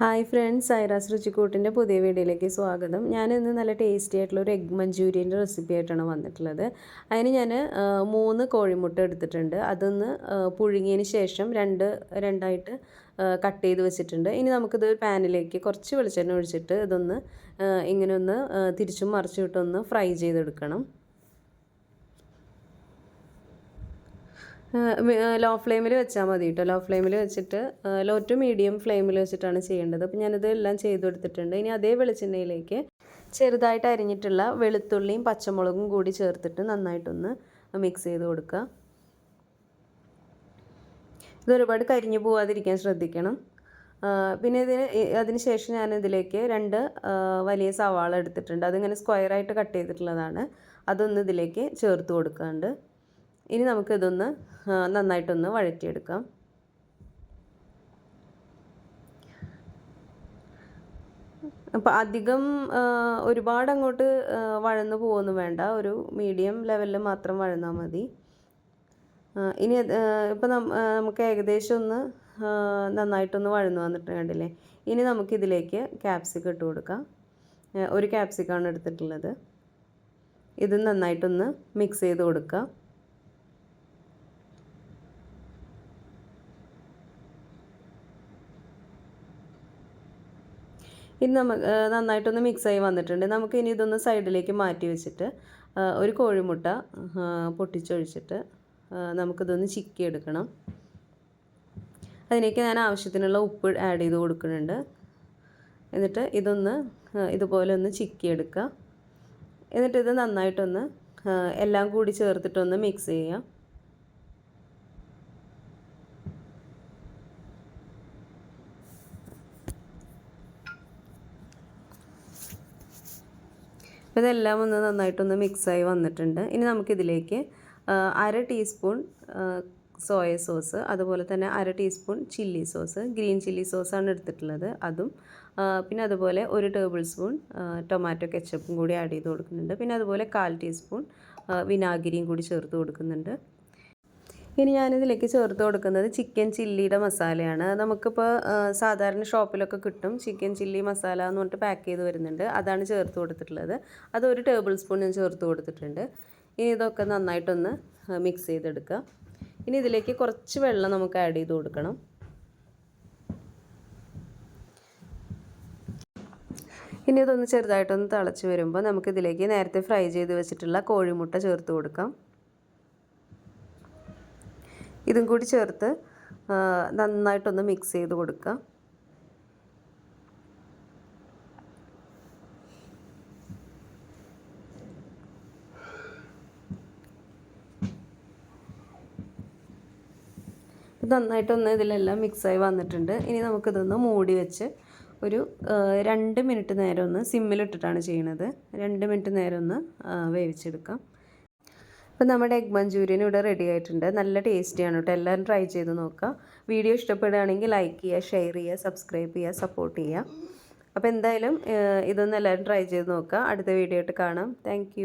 Hi friends Aira's രുചിക്കൂട്ടിന്റെ പുതിയ വീഡിയോയിലേക്ക് സ്വാഗതം. ഞാൻ ഇന്ന് നല്ല ടേസ്റ്റി ആയിട്ടുള്ള ഒരു എഗ് മഞ്ചൂരിയന്റെ റെസിപ്പി ആയിട്ടാണ് വന്നിട്ടുള്ളത്. അതിന് ഞാൻ മൂന്ന് കോഴിമുട്ട എടുത്തിട്ടുണ്ട്. അതൊന്ന് പുഴുങ്ങിയതിന് ശേഷം രണ്ട് രണ്ടായിട്ട് കട്ട് ചെയ്ത് വെച്ചിട്ടുണ്ട്. ഇനി നമുക്കിത് പാനിലേക്ക് കുറച്ച് വെളിച്ചെണ്ണ ഒഴിച്ചിട്ട് ഇതൊന്ന് ഇങ്ങനെ ഒന്ന് തിരിച്ചും മറിച്ചിട്ടൊന്ന് ഫ്രൈ ചെയ്തെടുക്കണം. ലോ ഫ്ലെയിമിൽ വെച്ചാൽ മതി കേട്ടോ ലോ ഫ്ലെയിമിൽ വെച്ചിട്ട് ലോ ടു മീഡിയം ഫ്ലെയിമിൽ വെച്ചിട്ടാണ് ചെയ്യേണ്ടത്. അപ്പോൾ ഞാനിത് എല്ലാം ചെയ്തു കൊടുത്തിട്ടുണ്ട്. ഇനി അതേ വെളിച്ചെണ്ണയിലേക്ക് ചെറുതായിട്ട് അരിഞ്ഞിട്ടുള്ള വെളുത്തുള്ളിയും പച്ചമുളകും കൂടി ചേർത്തിട്ട് നന്നായിട്ടൊന്ന് മിക്സ് ചെയ്ത് കൊടുക്കുക. ഇത് ഒരുപാട് കരിഞ്ഞു പോവാതിരിക്കാൻ ശ്രദ്ധിക്കണം. പിന്നെ ഇതിന് അതിന് ശേഷം ഞാൻ ഇതിലേക്ക് രണ്ട് വലിയ സവാള എടുത്തിട്ടുണ്ട്. അതിങ്ങനെ സ്ക്വയറായിട്ട് കട്ട് ചെയ്തിട്ടുള്ളതാണ്. അതൊന്ന് ഇതിലേക്ക് ചേർത്ത് കൊടുക്കാണ്ട്. ഇനി നമുക്കിതൊന്ന് നന്നായിട്ടൊന്ന് വഴറ്റിയെടുക്കാം. അപ്പോൾ അധികം ഒരുപാട് അങ്ങോട്ട് വഴന്ന് പോകുന്നു വേണ്ട. ഒരു മീഡിയം ലെവലിൽ മാത്രം വഴന്നാൽ മതി. ഇനി ഇപ്പം നമുക്ക് ഏകദേശം ഒന്ന് നന്നായിട്ടൊന്ന് വഴന്നു വന്നിട്ട് കണ്ടില്ലേ? ഇനി നമുക്കിതിലേക്ക് ക്യാപ്സിക്കം ഇട്ട് കൊടുക്കാം. ഒരു ക്യാപ്സിക്കാണ് എടുത്തിട്ടുള്ളത്. ഇത് നന്നായിട്ടൊന്ന് മിക്സ് ചെയ്ത് കൊടുക്കാം. ഇനി നമുക്ക് നന്നായിട്ടൊന്ന് മിക്സായി വന്നിട്ടുണ്ട്. നമുക്ക് ഇനി ഇതൊന്ന് സൈഡിലേക്ക് മാറ്റി വെച്ചിട്ട് ഒരു കോഴിമുട്ട പൊട്ടിച്ചൊഴിച്ചിട്ട് നമുക്കിതൊന്ന് ചിക്കി എടുക്കണം അതിലേക്ക് ഞാൻ ആവശ്യത്തിനുള്ള ഉപ്പ് ആഡ് ചെയ്ത് കൊടുക്കുന്നുണ്ട്. എന്നിട്ട് ഇതൊന്ന് ഇതുപോലെ ഒന്ന് ചിക്കി എടുക്കുക എന്നിട്ട് ഇത് നന്നായിട്ടൊന്ന് എല്ലാം കൂടി ചേർത്തിട്ടൊന്ന് മിക്സ് ചെയ്യാം അപ്പോൾ ഇതെല്ലാം ഒന്ന് നന്നായിട്ടൊന്ന് മിക്സായി വന്നിട്ടുണ്ട്. ഇനി നമുക്കിതിലേക്ക് അര ടീസ്പൂൺ സോയ സോസ് അതുപോലെ തന്നെ അര teaspoon chilli sauce green chilli സോസാണ് എടുത്തിട്ടുള്ളത്. അതും പിന്നെ അതുപോലെ ഒരു ടേബിൾ സ്പൂൺ ടൊമാറ്റോ കെച്ചപ്പും കൂടി ആഡ് ചെയ്ത് കൊടുക്കുന്നുണ്ട്. പിന്നെ അതുപോലെ കാൽ ടീസ്പൂൺ വിനാഗിരിയും കൂടി ചേർത്ത് കൊടുക്കുന്നുണ്ട്. ഇനി ഞാനിതിലേക്ക് ചേർത്ത് കൊടുക്കുന്നത് ചിക്കൻ ചില്ലിയുടെ മസാലയാണ്. നമുക്കിപ്പോൾ സാധാരണ ഷോപ്പിലൊക്കെ കിട്ടും ചിക്കൻ ചില്ലി മസാല എന്ന് പറഞ്ഞിട്ട് പാക്ക് ചെയ്ത് വരുന്നുണ്ട്. അതാണ് ചേർത്ത് കൊടുത്തിട്ടുള്ളത്. അത് ഒരു ടേബിൾ സ്പൂൺ ഞാൻ ചേർത്ത് കൊടുത്തിട്ടുണ്ട്. ഇനി ഇതൊക്കെ നന്നായിട്ടൊന്ന് മിക്സ് ചെയ്തെടുക്കുക ഇനി ഇതിലേക്ക് കുറച്ച് വെള്ളം നമുക്ക് ആഡ് ചെയ്ത് കൊടുക്കണം. ഇനി ഇതൊന്ന് ചെറുതായിട്ടൊന്ന് തിളച്ച് വരുമ്പോൾ നമുക്കിതിലേക്ക് നേരത്തെ ഫ്രൈ ചെയ്ത് വെച്ചിട്ടുള്ള കോഴിമുട്ട ചേർത്ത് കൊടുക്കാം. ഇതും കൂടി ചേർത്ത് നന്നായിട്ടൊന്ന് മിക്സ് ചെയ്ത് കൊടുക്കുക. നന്നായിട്ടൊന്ന് ഇതിലെല്ലാം മിക്സായി വന്നിട്ടുണ്ട്. ഇനി നമുക്കിതൊന്ന് മൂടി വെച്ച് ഒരു രണ്ട് മിനിറ്റ് നേരം ഒന്ന് സിമ്മിലിട്ടിട്ടാണ് ചെയ്യണത്. രണ്ട് മിനിറ്റ് നേരം ഒന്ന് വേവിച്ചെടുക്കാം. അപ്പോൾ നമ്മുടെ എഗ് മഞ്ചൂരിയൻ ഇവിടെ റെഡി ആയിട്ടുണ്ട്. നല്ല ടേസ്റ്റിയാണ് കേട്ടോ. എല്ലാവരും ട്രൈ ചെയ്ത് നോക്കുക. വീഡിയോ ഇഷ്ടപ്പെടുകയാണെങ്കിൽ ലൈക്ക് ചെയ്യുക ഷെയർ ചെയ്യുക സബ്സ്ക്രൈബ് ചെയ്യുക സപ്പോർട്ട് ചെയ്യുക. അപ്പോൾ എന്തായാലും ഇതൊന്ന് എല്ലാവരും ട്രൈ ചെയ്ത് നോക്കുക. അടുത്ത വീഡിയോ ആയിട്ട് കാണാം. താങ്ക്